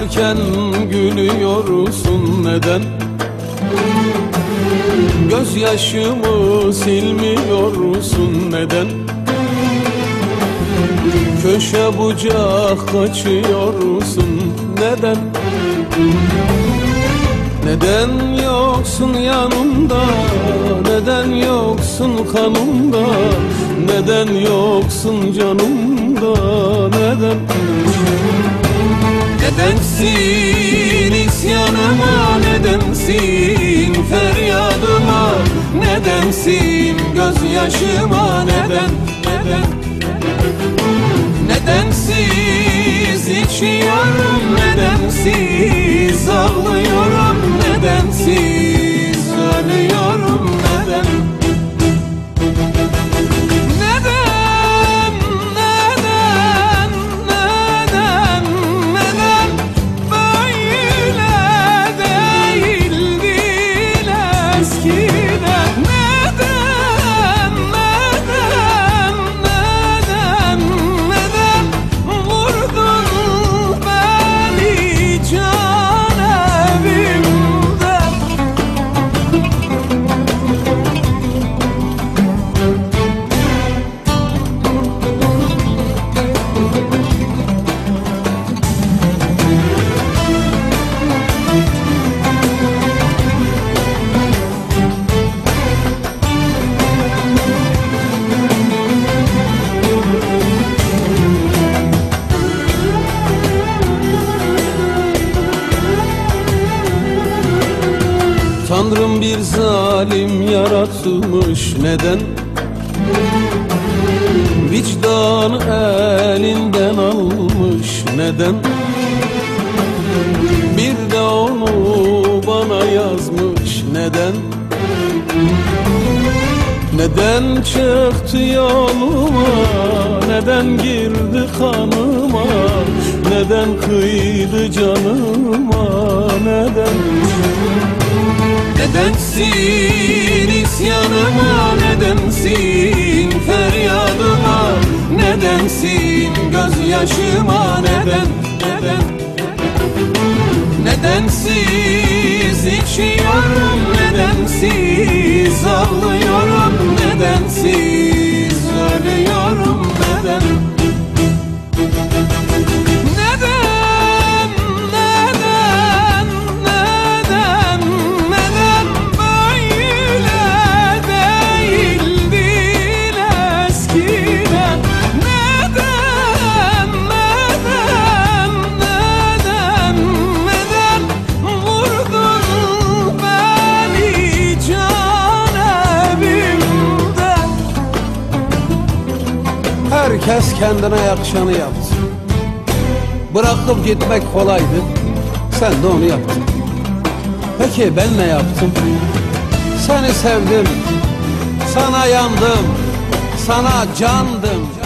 Ağlarken gülüyorsun neden? Gözyaşımı silmiyorsun neden? Köşe bucak kaçıyorsun neden? Neden yoksun yanımda? Neden yoksun kanımda? Neden yoksun canımda? Neden Nedensin isyanıma Nedensin? Feryadıma Nedensin? Gözyaşıma Neden Neden? Nedensiz içiyorum Nedensiz ağlıyorum Nedensiz ölüyorum Neden Tanrım bir zalim yaratmış neden? Vicdanı elinden almış neden? Bir de onu bana yazmış neden? Neden çıktı yoluma? Neden girdi kanıma? Neden kıydı canıma? Neden Nedensin isyanıma Nedensin feryadıma Nedensin gözyaşıma Neden Neden Nedensiz içiyorum Nedensiz ağlıyorum Herkes kendine yakışanı yaptı. Bırakıp gitmek kolaydı. Sen de onu yaptın. Peki ben ne yaptım? Seni sevdim. Sana yandım. Sana candım.